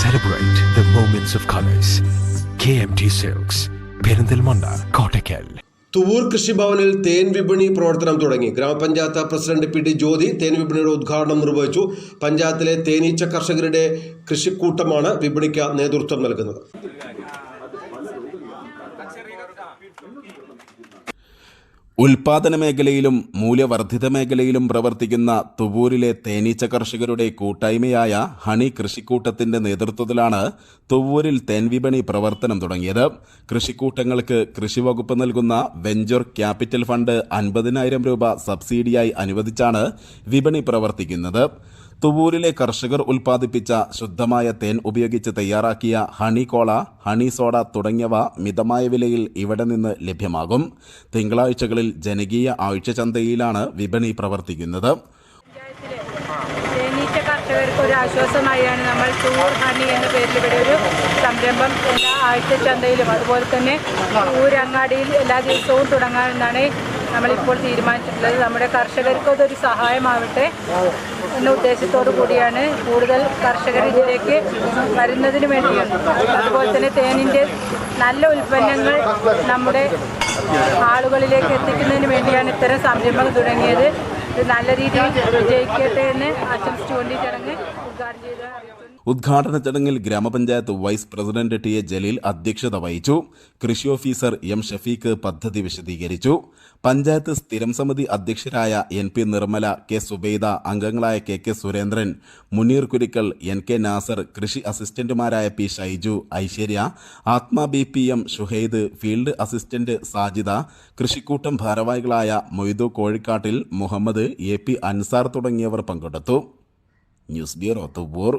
Celebrate of colours K M T silks Perinthalmanna Kottakkal Thuvvur കൃഷിഭവനിൽ തേൻ വിപണി പ്രവർത്തനം തുടങ്ങി ഗ്രാമപഞ്ചായത്ത് പ്രസിഡന്റ് പി ഡി ജ്യോതി തേൻ വിപണിയുടെ ഉദ്ഘാടനം നിർവഹിച്ചു. പഞ്ചായത്തിലെ തേനീച്ച കർഷകരുടെ കൃഷിക്കൂട്ടമാണ് വിപണിക്ക് നേതൃത്വം നൽകുന്നത്. ഉൽപാദന മേഖലയിലും മൂല്യവർദ്ധിത മേഖലയിലും പ്രവർത്തിക്കുന്ന തുവൂരിലെ തേനീച്ച കർഷകരുടെ കൂട്ടായ്മയായ ഹണി കൃഷിക്കൂട്ടത്തിന്റെ നേതൃത്വത്തിലാണ് തുവൂരിൽ തേൻവിപണി പ്രവർത്തനം തുടങ്ങിയത്. കൃഷിക്കൂട്ടങ്ങൾക്ക് കൃഷിവകുപ്പ് നൽകുന്ന വെഞ്ചർ ക്യാപിറ്റൽ ഫണ്ട് അൻപതിനായിരം രൂപ സബ്സിഡിയായി അനുവദിച്ചാണ് വിപണി പ്രവർത്തിക്കുന്നത്. തുവൂരിലെ കർഷകർ ഉൽപ്പാദിപ്പിച്ച ശുദ്ധമായ തേൻ ഉപയോഗിച്ച് തയ്യാറാക്കിയ ഹണി കോള ഹണി സോഡ തുടങ്ങിയവ മിതമായ വിലയിൽ ഇവിടെ നിന്ന് ലഭ്യമാകും. തിങ്കളാഴ്ചകളിൽ ജനകീയ ആഴ്ചചന്തയിലാണ് വിപണി പ്രവർത്തിക്കുന്നത്. കർഷകർക്ക് ഒരു ആശ്വാസമായാണ് നമ്മൾ ടൂർ ഹണി എന്ന പേരിൽ ഇവിടെ ഒരു സംരംഭം എല്ലാ ആഴ്ച ചന്തയിലും അതുപോലെ തന്നെ ഊരങ്ങാടിയിൽ എല്ലാ ദിവസവും തുടങ്ങാമെന്നാണ് നമ്മളിപ്പോൾ തീരുമാനിച്ചിട്ടുള്ളത് നമ്മുടെ കർഷകർക്ക് അതൊരു സഹായമാവട്ടെ എന്ന ഉദ്ദേശത്തോടു കൂടിയാണ് കൂടുതൽ കർഷകർ ഇതിലേക്ക് വരുന്നതിന് വേണ്ടിയാണ് അതുപോലെ തന്നെ തേനിന്റെ നല്ല ഉൽപ്പന്നങ്ങൾ നമ്മുടെ ആളുകളിലേക്ക് എത്തിക്കുന്നതിന് വേണ്ടിയാണ് ഇത്തരം സംരംഭം തുടങ്ങിയത്. ഇത് നല്ല രീതിയിൽ വിജയിക്കട്ടെ എന്ന് ആശംസിച്ചുകൊണ്ട് ഈ ചടങ്ങ് ഉദ്ഘാടനം ചെയ്ത് ഉദ്ഘാടന ചടങ്ങിൽ ഗ്രാമപഞ്ചായത്ത് vice president T A Jaleel അധ്യക്ഷത വഹിച്ചു. കൃഷി ഓഫീസർ എം ഷഫീഖ് പദ്ധതി വിശദീകരിച്ചു. പഞ്ചായത്ത് സ്ഥിരം സമിതി അധ്യക്ഷരായ N P Nirmala K Subaida അംഗങ്ങളായ K K Surendran Muneer Kurikkal N K Nasar കൃഷി അസിസ്റ്റന്റുമാരായ പി ഷൈജു ഐശ്വര്യ ആത്മ B P M Shuhaid field assistant Sajida കൃഷിക്കൂട്ടം ഭാരവാഹികളായ മൊയ്തു കോഴിക്കാട്ടിൽ മുഹമ്മദ് എ പി അൻസാർ തുടങ്ങിയവർ പങ്കെടുത്തു. News bureau Thuvvur.